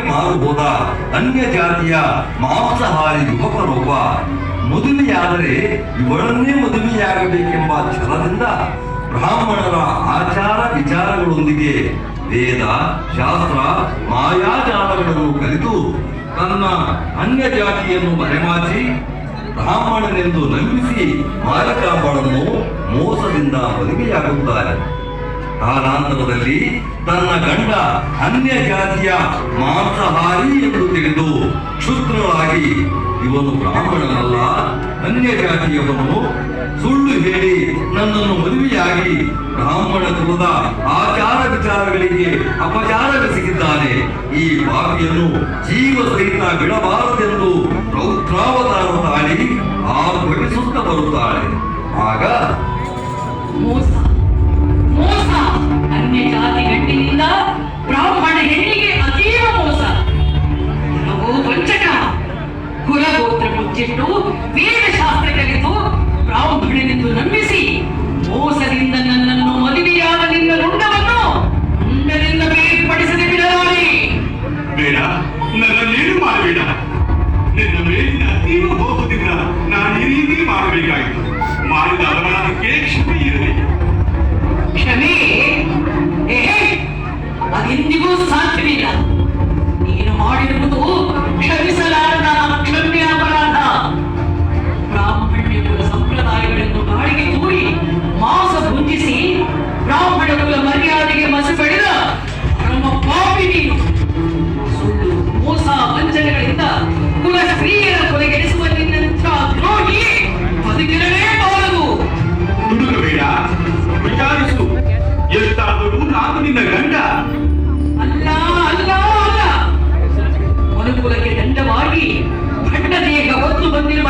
ಮಾರು ಹೋದ ಅನ್ಯ ಜಾತಿಯ ಮಾಂಸಹಾರಿ ಯುವಕನೊಬ್ಬ ಮದುವೆಯಾದರೆ ಇವಳನ್ನೇ ಮದುವೆಯಾಗಬೇಕೆಂಬ ಛಲದಿಂದ ಬ್ರಾಹ್ಮಣರ ಆಚಾರ ವಿಚಾರಗಳೊಂದಿಗೆ ವೇದ, ಶಾಸ್ತ್ರ, ಮಾಯಾಜಾಲಗಳನ್ನು ಕಲಿತು ತನ್ನ ಅನ್ಯ ಜಾತಿಯನ್ನು ಮರೆಮಾಚಿ ಬ್ರಾಹ್ಮಣನೆಂದು ನಂಬಿಸಿ ಮಾರಕಾಂಬಳನ್ನು ಮೋಸದಿಂದ ಮದುವೆಯಾಗುತ್ತಾರೆ. ಕಾಲಾಂತರದಲ್ಲಿ ತನ್ನ ಗಂಡ ಅನ್ಯ ಜಾತಿಯ ಮಾಂಸಹಾರಿ ಎಂದು ತಿಳಿದು ಕ್ಷುದ್ರವಾಗಿ, ಇವನು ಬ್ರಾಹ್ಮಣನಲ್ಲ ಅನ್ಯ ಜಾತಿಯವನು ಸುಳ್ಳು ಹೇಳಿ ನನ್ನನ್ನು ಮದುವೆಯಾಗಿ ಬ್ರಾಹ್ಮಣ ಕುಲದ ಆಚಾರ ವಿಚಾರಗಳಿಗೆ ಅಪಚಾರವೆಸಗಿದ್ದಾನೆ ಈ ಪಾಪಿಯನ್ನು ಜೀವ ಸಹಿತ ಬಿಡಬಾರದೆಂದು ರೌದ್ರಾವತಾರ ತಾಳಿ ಆ ಬರುತ್ತಾಳೆ. ಆಗ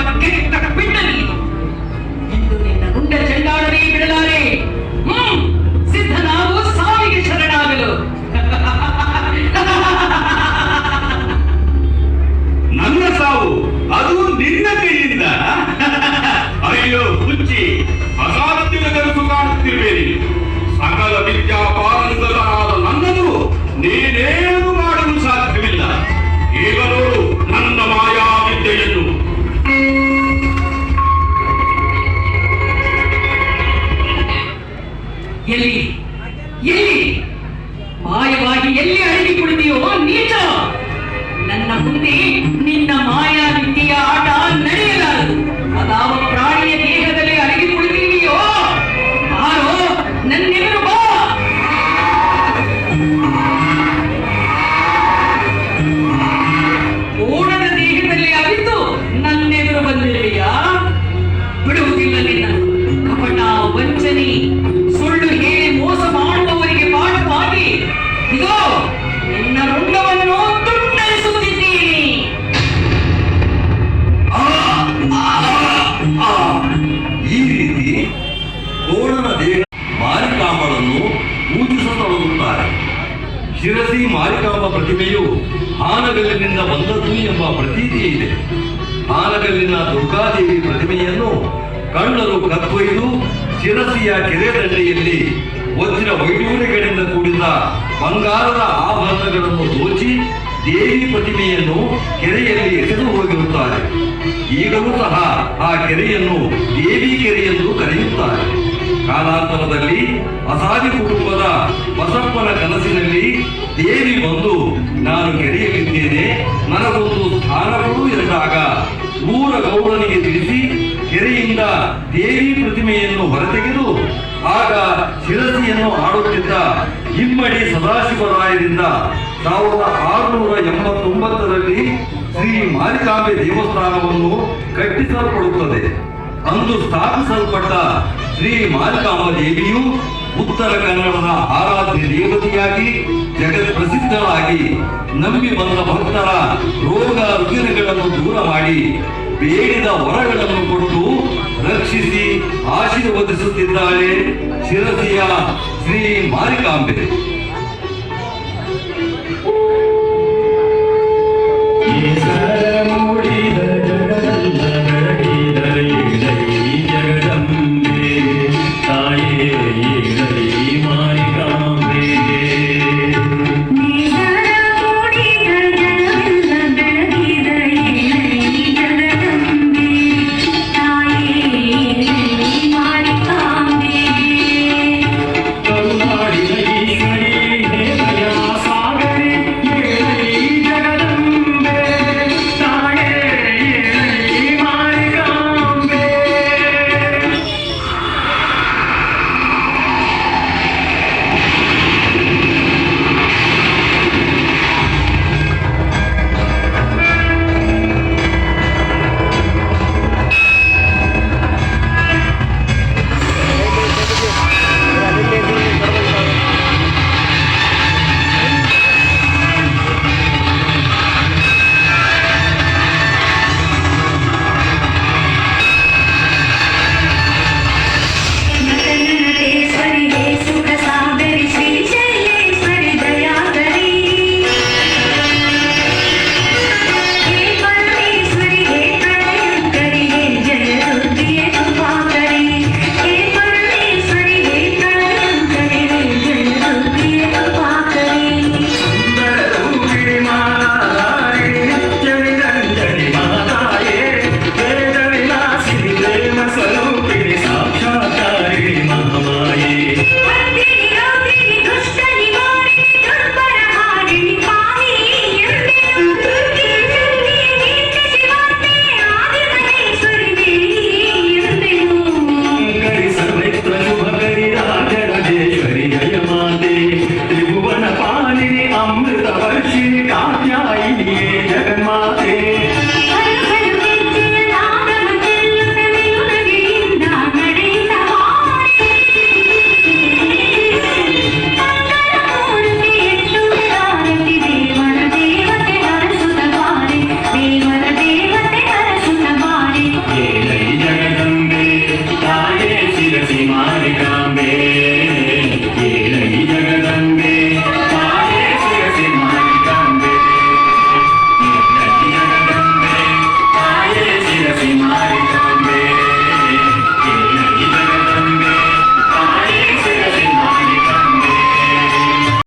para que esta pena ಪ್ರತಿಮೆಯು ಹಾನಗಲ್ಲಿನಿಂದ ಬಂದದ್ದು ಎಂಬ ಪ್ರತೀತಿ ಇದೆ. ಆನಗಲ್ಲಿನ ದುರ್ಗಾದೇವಿ ಪ್ರತಿಮೆಯನ್ನು ಕಳ್ಳರು ಕತ್ತೊಯ್ದು ಶಿರಸಿಯ ಕೆರೆ ದಂಡೆಯಲ್ಲಿ ವಜ್ರ ವೈಡೂರ್ಯಗಳಿಂದ ಕೂಡಿದ ಬಂಗಾರದ ಆಭರಣಗಳನ್ನು ದೋಚಿ ದೇವಿ ಪ್ರತಿಮೆಯನ್ನು ಕೆರೆಯಲ್ಲಿ ಎಸೆದು ಹೋಗಿರುತ್ತಾರೆ. ಈಗಲೂ ಸಹ ಆ ಕೆರೆಯನ್ನು ದೇವಿ ಕೆರೆ ಎಂದು ಕರೆಯುತ್ತಾರೆ. ಕಾಲಾಂತರದಲ್ಲಿ ಅಸಾಧಿ ಕುಟುಂಬದ ಬಸಪ್ಪನ ಕನಸಿನಲ್ಲಿ ದೇವಿ ಬಂದು ನಾನು ಕೆರೆಯಲಿದ್ದೇನೆ ನನಗೊಂದು ಸ್ಥಾನವೂ ಎಂದಾಗ ಊರ ಗೌಡನಿಗೆ ತಿಳಿಸಿ ಕೆರೆಯಿಂದ ದೇವಿ ಪ್ರತಿಮೆಯನ್ನು ಹೊರತೆಗೆದು ಆಗ ಶಿರಸಿಯನ್ನು ಆಡುತ್ತಿದ್ದ ಇಮ್ಮಡಿ ಸದಾಶಿವರಾಯರಿಂದ ಸಾವಿರದ ಆರುನೂರ ಎಂಬತ್ತೊಂಬತ್ತರಲ್ಲಿ ಶ್ರೀ ಮಾರಿಕಾಂಬೆ ದೇವಸ್ಥಾನವನ್ನು ಕಟ್ಟಿಸಲ್ಪಡುತ್ತದೆ. ಅಂದು ಸ್ಥಾಪಿಸಲ್ಪಟ್ಟ ಶ್ರೀ ಮಾರಿಕಾಂಬ ದೇವಿಯು ಉತ್ತರ ಕನ್ನಡದ ಆರಾಧ್ಯ ದೇವತೆಯಾಗಿ ಜಗತ್ ಪ್ರಸಿದ್ಧವಾಗಿ ನಂಬಿ ಬಂದ ಭಕ್ತರ ರೋಗ ರುಜಿನಗಳನ್ನು ದೂರ ಮಾಡಿ ಬೇಡಿದ ವರಗಳನ್ನು ಕೊಟ್ಟು ರಕ್ಷಿಸಿ ಆಶೀರ್ವದಿಸುತ್ತಿದ್ದಾಳೆ ಶಿರಸಿಯ ಶ್ರೀ ಮಾರಿಕಾಂಬೆ.